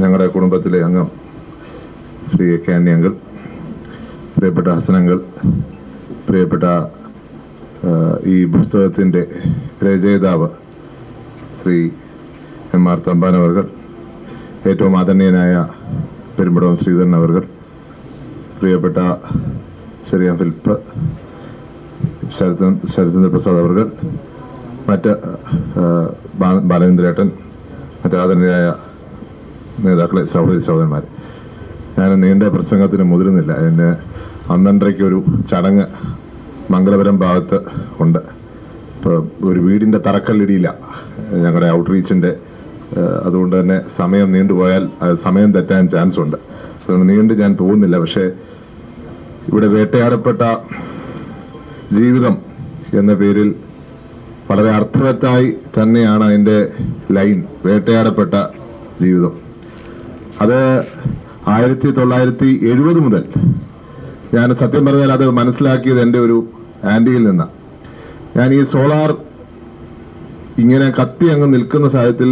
ഞങ്ങളുടെ കുടുംബത്തിലെ അംഗം ശ്രീ കെ ആന്റി അങ്കിൾ പ്രിയപ്പെട്ട ഹസനങ്ങൾ പ്രിയപ്പെട്ട ഈ പുസ്തകത്തിന്റെ രചയിതാവ് ശ്രീ എം ആർ തമ്പാൻ അവർകൾ ഏറ്റവും ആദരണീയനായ പെരുമ്പടവം ശ്രീധരൻ അവർകൾ പ്രിയപ്പെട്ട ശ്രീ ഫിലിപ്പ് ശരത് ശരത്ചന്ദ്ര പ്രസാദ് അവർകൾ മറ്റ് ബാലചന്ദ്രേട്ടൻ മറ്റ് ആദരണീയരായ നേതാക്കളെ സഹോദരി സഹോദരന്മാർ ഞാൻ നീണ്ട പ്രസംഗത്തിന് മുതിരുന്നില്ല. എന്റെ പന്ത്രണ്ടരയ്ക്ക് ഒരു ചടങ്ങ് മംഗലപുരം ഭാഗത്ത് ഉണ്ട്. ഇപ്പോൾ ഒരു വീടിന്റെ തറക്കല്ലിടിയില്ല. ഞങ്ങളുടെ ഔട്ട്റീച്ചിന്റെ അതുകൊണ്ട് തന്നെ സമയം നീണ്ടുപോയാൽ സമയം തെറ്റാൻ ചാൻസ് ഉണ്ട്. അതുകൊണ്ട് നീണ്ട് ഞാൻ പോകുന്നില്ല. പക്ഷേ ഇവിടെ വേട്ടയാടപ്പെട്ട ജീവിതം എന്ന പേരിൽ വളരെ അർത്ഥവത്തായി തന്നെയാണ് അതിന്റെ ലൈൻ വേട്ടയാടപ്പെട്ട ജീവിതം. അത് ആയിരത്തി തൊള്ളായിരത്തി എഴുപത് മുതൽ ഞാൻ സത്യം പറഞ്ഞാൽ അത് മനസ്സിലാക്കിയത് എന്റെ ഒരു ആന്റിയിൽ നിന്നാണ് ഞാൻ ഈ സോളാർ ഇങ്ങനെ കത്തി അങ്ങ് നിൽക്കുന്ന സാഹചര്യത്തിൽ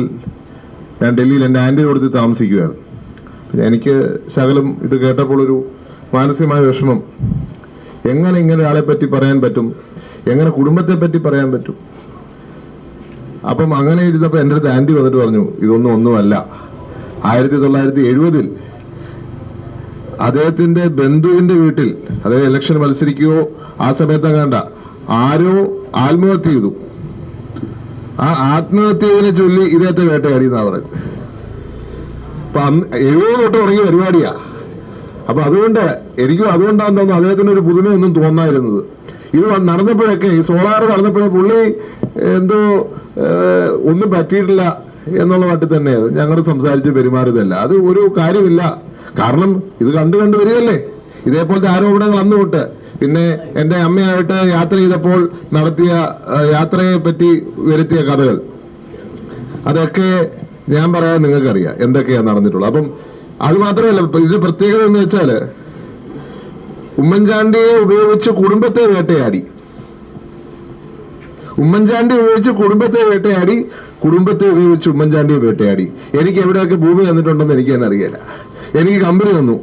ഞാൻ ഡൽഹിയിൽ എന്റെ ആന്റിയുടെ കൊടുത്ത് താമസിക്കുകയായിരുന്നു എനിക്ക് ശകലം ഇത് കേട്ടപ്പോൾ ഒരു മാനസികമായ വിഷമം. എങ്ങനെ ഇങ്ങനെ ഒരാളെ പറ്റി പറയാൻ പറ്റും? എങ്ങനെ കുടുംബത്തെ പറ്റി പറയാൻ പറ്റും? അപ്പം അങ്ങനെ ഇരുന്നപ്പോൾ എന്റെ അടുത്ത് ആന്റി വന്നിട്ട് പറഞ്ഞു ഇതൊന്നും ഒന്നുമല്ല. ആയിരത്തി തൊള്ളായിരത്തി എഴുപതിൽ അദ്ദേഹത്തിന്റെ ബന്ധുവിന്റെ വീട്ടിൽ അതായത് ഇലക്ഷൻ മത്സരിക്കുകയോ ആ സമയത്ത് കണ്ട ആരോ ആത്മഹത്യ ചെയ്തു. ആ ആത്മഹത്യയെ ചൊല്ലി ഇദ്ദേഹത്തെ വേട്ടയാടി എന്നാ പറയുന്നത്. അപ്പൊ അന്ന് എഴുപത് തൊട്ട് തുടങ്ങിയ പരിപാടിയാ. അപ്പൊ അതുകൊണ്ട് എനിക്കും അതുകൊണ്ടാന്ന് തോന്നുന്നു അദ്ദേഹത്തിന് ഒരു പുതുമയൊന്നും തോന്നായിരുന്നത് ഇത് നടന്നപ്പോഴൊക്കെ ഈ സോളാർ നടന്നപ്പോഴേ പുള്ളി എന്തോ ഒന്നും പറ്റിയിട്ടില്ല. എന്നുള്ള മട്ടിൽ തന്നെയാണ് ഞങ്ങൾ സംസാരിച്ച് പെരുമാറിയതല്ല. അത് ഒരു കാര്യമില്ല. കാരണം ഇത് കണ്ടു കണ്ടു വരികയല്ലേ. ഇതേപോലത്തെ ആരോപണങ്ങൾ അന്ന് തൊട്ട്. പിന്നെ എന്റെ അമ്മയായിട്ട് യാത്ര ചെയ്തപ്പോൾ നടത്തിയ യാത്രയെ പറ്റി വരുത്തിയ കഥകൾ. അതൊക്കെ ഞാൻ പറയാൻ നിങ്ങൾക്കറിയാം എന്തൊക്കെയാണ് നടന്നിട്ടുള്ളത്. അപ്പം അത് മാത്രമല്ല ഇതിന്റെ പ്രത്യേകത എന്ന് വെച്ചാൽ ഉമ്മൻചാണ്ടിയെ ഉപയോഗിച്ച് കുടുംബത്തെ വേട്ടയാടി. ഉമ്മൻചാണ്ടി ഉപയോഗിച്ച് കുടുംബത്തെ വേട്ടയാടി കുടുംബത്തെ ഉപയോഗിച്ച് ഉമ്മൻചാണ്ടിയെ വേട്ടയാടി. എനിക്ക് എവിടെയൊക്കെ ഭൂമി തന്നിട്ടുണ്ടെന്ന് എനിക്ക് തന്നെ അറിയില്ല. എനിക്ക് കമ്പനി തന്നു.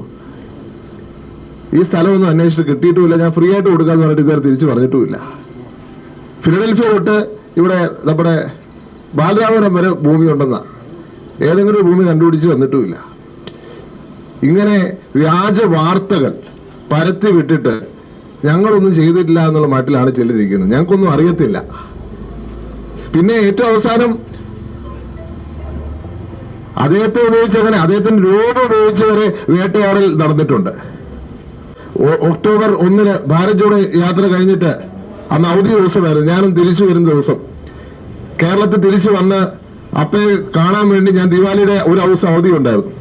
ഈ സ്ഥലമൊന്നും അന്വേഷിച്ച് കിട്ടിയിട്ടുമില്ല. ഞാൻ ഫ്രീ ആയിട്ട് കൊടുക്കാന്ന് പറഞ്ഞിട്ട് ഇതുവരെ തിരിച്ചു പറഞ്ഞിട്ടുമില്ല. ഫിലഡൽഫിയ തൊട്ട് ഇവിടെ നമ്മുടെ ബാലരാമപുരം വരെ ഭൂമി ഉണ്ടെന്നാ. ഏതെങ്കിലും ഒരു ഭൂമി കണ്ടുപിടിച്ച് തന്നിട്ടുമില്ല ഇങ്ങനെ വ്യാജ വാർത്തകൾ പരത്തി വിട്ടിട്ട് ഞങ്ങളൊന്നും ചെയ്തിട്ടില്ല എന്നുള്ള മട്ടിലാണ് ചെല്ലിരിക്കുന്നത്. ഞങ്ങൾക്കൊന്നും അറിയത്തില്ല. പിന്നെ ഏറ്റവും അവസാനം അദ്ദേഹത്തെ ഉപയോഗിച്ച് അങ്ങനെ അദ്ദേഹത്തിന്റെ രൂപം ഉപയോഗിച്ച് വരെ വേട്ടയാടൽ നടന്നിട്ടുണ്ട്. ഒക്ടോബർ ഒന്നിന് ഭാരത് ജോഡോ യാത്ര കഴിഞ്ഞിട്ട് അന്ന് അവധി ദിവസമായിരുന്നു. ഞാനും തിരിച്ചു വരുന്ന ദിവസം. കേരളത്തിൽ തിരിച്ചു വന്ന് അപ്പയെ കാണാൻ വേണ്ടി ഞാൻ ദിവാലിയുടെ ഒരു ദിവസം അവധി ഉണ്ടായിരുന്നു.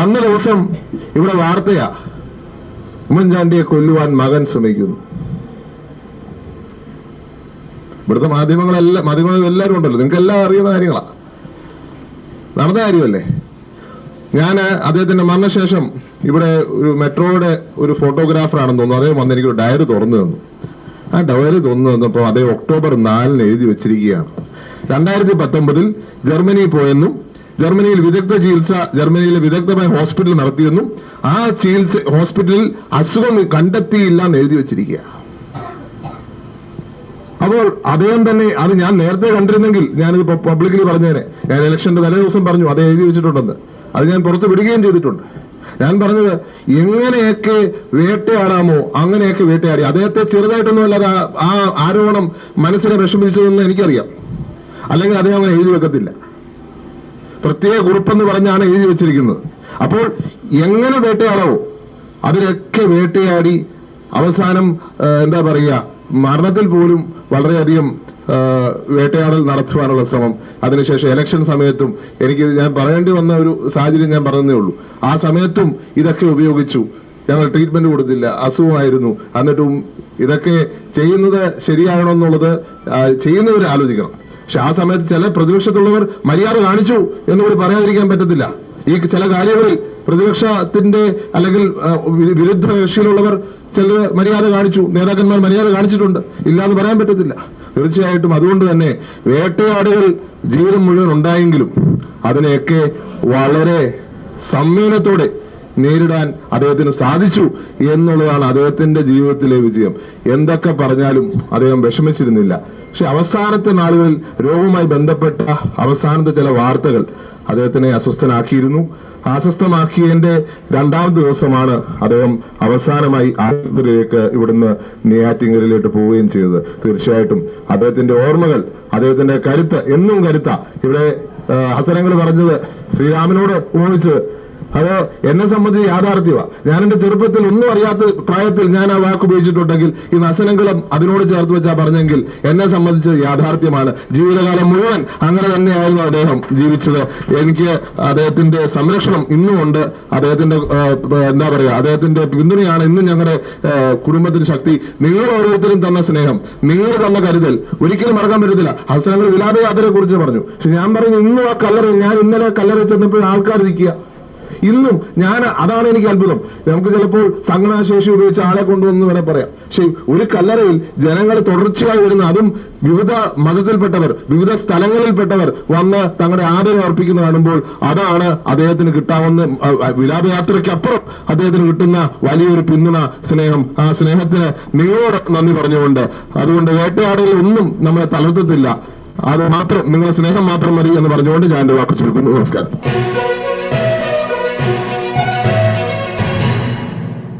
വന്ന ദിവസം ഇവിടെ വാർത്തയാ ഉമ്മൻചാണ്ടിയെ കൊല്ലുവാൻ മകൻ ശ്രമിക്കുന്നു. ഇവിടുത്തെ മാധ്യമങ്ങളെല്ലാം മാധ്യമങ്ങൾ എല്ലാവരും ഉണ്ടല്ലോ. നിങ്ങൾക്ക് എല്ലാം അറിയുന്ന കാര്യങ്ങളാണ് നടന്ന കാര്യമല്ലേ? ഞാൻ അദ്ദേഹത്തിന്റെ മരണശേഷം ഇവിടെ ഒരു മെട്രോയുടെ ഒരു ഫോട്ടോഗ്രാഫറാണെന്ന് തോന്നുന്നു. അദ്ദേഹം വന്ന് എനിക്കൊരു ഡയറി തുറന്നു തന്നു. ആ ഡയറി തുറന്നു തന്നപ്പോൾ അതേ ഒക്ടോബർ നാലിന് എഴുതി വെച്ചിരിക്കുകയാണ്. രണ്ടായിരത്തി പത്തൊമ്പതിൽ ജർമ്മനി പോയെന്നും ജർമ്മനിയിൽ വിദഗ്ധ ചികിത്സ ജർമ്മനിയിലെ വിദഗ്ധമായ ഹോസ്പിറ്റൽ നടത്തിയെന്നും ആ ചികിത്സ ഹോസ്പിറ്റലിൽ അസുഖം കണ്ടെത്തിയില്ല എന്ന് എഴുതി വെച്ചിരിക്കുക അപ്പോൾ അദ്ദേഹം തന്നെ അത് ഞാൻ നേരത്തെ കണ്ടിരുന്നെങ്കിൽ ഞാനിത് പബ്ലിക്കലി പറഞ്ഞേനെ. ഞാൻ ഇലക്ഷന്റെ തലേ ദിവസം പറഞ്ഞു അത് എഴുതി വെച്ചിട്ടുണ്ടെന്ന്. അത് ഞാൻ പുറത്തു വിടുകയും ചെയ്തിട്ടുണ്ട്. ഞാൻ പറഞ്ഞത് എങ്ങനെയൊക്കെ വേട്ടയാടാമോ അങ്ങനെയൊക്കെ വേട്ടയാടി. അദ്ദേഹത്തെ ചെറുതായിട്ടൊന്നുമല്ല ആ- ആ ആരോപണം മനസ്സിനെ വിഷമിച്ചതെന്ന് എനിക്കറിയാം. അല്ലെങ്കിൽ അദ്ദേഹം അങ്ങനെ എഴുതി വെക്കത്തില്ല. പ്രത്യേക കുറിപ്പെന്ന് പറഞ്ഞാണ് എഴുതി വെച്ചിരിക്കുന്നത്. അപ്പോൾ എങ്ങനെ വേട്ടയാടാവോ അതിലൊക്കെ വേട്ടയാടി അവസാനം എന്താ പറയുക മരണത്തിൽ പോലും വളരെയധികം വേട്ടയാടൽ നടത്തുവാനുള്ള ശ്രമം. അതിനുശേഷം ഇലക്ഷൻ സമയത്തും എനിക്ക് ഞാൻ പറയേണ്ടി വന്ന ഒരു സാഹചര്യം ഞാൻ പറഞ്ഞതേ ഉള്ളൂ. ആ സമയത്തും ഇതൊക്കെ ഉപയോഗിച്ചു. ഞങ്ങൾ ട്രീറ്റ്മെന്റ് കൊടുത്തില്ല. അസുഖമായിരുന്നു. എന്നിട്ടും ഇതൊക്കെ ചെയ്യുന്നത് ശരിയാണോ എന്നുള്ളത് ചെയ്യുന്നവർ ആലോചിക്കണം. പക്ഷെ ആ സമയത്ത് ചില പ്രതിപക്ഷത്തുള്ളവർ മര്യാദ കാണിച്ചു എന്ന് എന്നുകൂടി പറയാതിരിക്കാൻ പറ്റത്തില്ല. ഈ ചില കാര്യങ്ങളിൽ പ്രതിപക്ഷത്തിന്റെ അല്ലെങ്കിൽ വിരുദ്ധ കക്ഷിയിലുള്ളവർ ചില മര്യാദ കാണിച്ചു. നേതാക്കന്മാർ മര്യാദ കാണിച്ചിട്ടുണ്ട്. ഇല്ലാതെ പറയാൻ പറ്റത്തില്ല. തീർച്ചയായിട്ടും അതുകൊണ്ട് തന്നെ വേട്ടയാടുകൾ ജീവിതം മുഴുവൻ ഉണ്ടായെങ്കിലും അതിനെയൊക്കെ വളരെ സംയമനത്തോടെ നേരിടാൻ അദ്ദേഹത്തിന് സാധിച്ചു എന്നുള്ളതാണ് അദ്ദേഹത്തിന്റെ ജീവിതത്തിലെ വിജയം. എന്തൊക്കെ പറഞ്ഞാലും അദ്ദേഹം വിഷമിച്ചിരുന്നില്ല. പക്ഷെ അവസാനത്തെ നാളുകളിൽ രോഗവുമായി ബന്ധപ്പെട്ട അവസാനത്തെ ചില വാർത്തകൾ അദ്ദേഹത്തിനെ അസ്വസ്ഥനാക്കിയിരുന്നു. അസ്വസ്ഥമാക്കിയതിന്റെ രണ്ടാം ദിവസമാണ് അദ്ദേഹം അവസാനമായി ആശുപത്രിയിലേക്ക് ഇവിടുന്ന് നെയ്യാറ്റിങ്കലിലോട്ട് പോവുകയും ചെയ്തത്. തീർച്ചയായിട്ടും അദ്ദേഹത്തിന്റെ ഓർമ്മകൾ അദ്ദേഹത്തിന്റെ കരുത്ത് എന്നും കരുത്ത. ഇവിടെ ഹസനങ്ങൾ പറഞ്ഞത് ശ്രീരാമനോട് ഉപമിച്ചത് അത് എന്നെ സംബന്ധിച്ച് യാഥാർത്ഥ്യമാണ് ഞാൻ എന്റെ ചെറുപ്പത്തിൽ ഒന്നും അറിയാത്ത പ്രായത്തിൽ ഞാൻ ആ വാക്ക് ഉപയോഗിച്ചിട്ടുണ്ടെങ്കിൽ ഈ നസനങ്ങളും അതിനോട് ചേർത്ത് വെച്ചാ പറഞ്ഞെങ്കിൽ എന്നെ സംബന്ധിച്ച് യാഥാർത്ഥ്യമാണ്. ജീവിതകാലം മുഴുവൻ അങ്ങനെ തന്നെയായിരുന്നു അദ്ദേഹം ജീവിച്ചത്. എനിക്ക് അദ്ദേഹത്തിന്റെ സംരക്ഷണം ഇന്നും ഉണ്ട്. അദ്ദേഹത്തിന്റെ എന്താ പറയാ അദ്ദേഹത്തിന്റെ പിന്തുണയാണ് ഇന്നും ഞങ്ങളുടെ കുടുംബത്തിന് ശക്തി. നിങ്ങൾ ഓരോരുത്തരും തന്ന സ്നേഹം നിങ്ങൾ തന്ന കരുതൽ ഒരിക്കലും മറക്കാൻ പറ്റത്തില്ല. ഹസനങ്ങൾ വിലാപയാത്രയെ കുറിച്ച് പറഞ്ഞു. പക്ഷെ ഞാൻ പറഞ്ഞു ഇന്നും ആ കല്ലറ ഞാൻ ഇന്നലെ കല്ലറ ചെന്നപ്പോൾ ആൾക്കാർ നിൽക്കുക ഇന്നും ഞാൻ അതാണ് എനിക്ക് അത്ഭുതം. നമുക്ക് ചിലപ്പോൾ സംഘടനാശേഷി ഉപയോഗിച്ച് ആളെ കൊണ്ടുവന്ന് വേണേൽ പറയാം. പക്ഷെ ഒരു കല്ലറയിൽ ജനങ്ങൾ തുടർച്ചയായി വരുന്ന അതും വിവിധ മതത്തിൽപ്പെട്ടവർ വിവിധ സ്ഥലങ്ങളിൽപ്പെട്ടവർ വന്ന് തങ്ങളുടെ ആദരം അർപ്പിക്കുന്ന കാണുമ്പോൾ അതാണ് അദ്ദേഹത്തിന് കിട്ടാവുന്ന വിലാപയാത്രയ്ക്കപ്പുറം അദ്ദേഹത്തിന് കിട്ടുന്ന വലിയൊരു പിന്തുണ സ്നേഹം. ആ സ്നേഹത്തിന് നിങ്ങളോട് നന്ദി പറഞ്ഞുകൊണ്ട് അതുകൊണ്ട് വേട്ടയാടലിൽ ഒന്നും നമ്മളെ തളർത്തത്തില്ല. അത് മാത്രം നിങ്ങളുടെ സ്നേഹം മാത്രം മതി എന്ന് പറഞ്ഞുകൊണ്ട് ഞാൻ വാക്ക് ചുരുക്കുന്നു. നമസ്കാരം.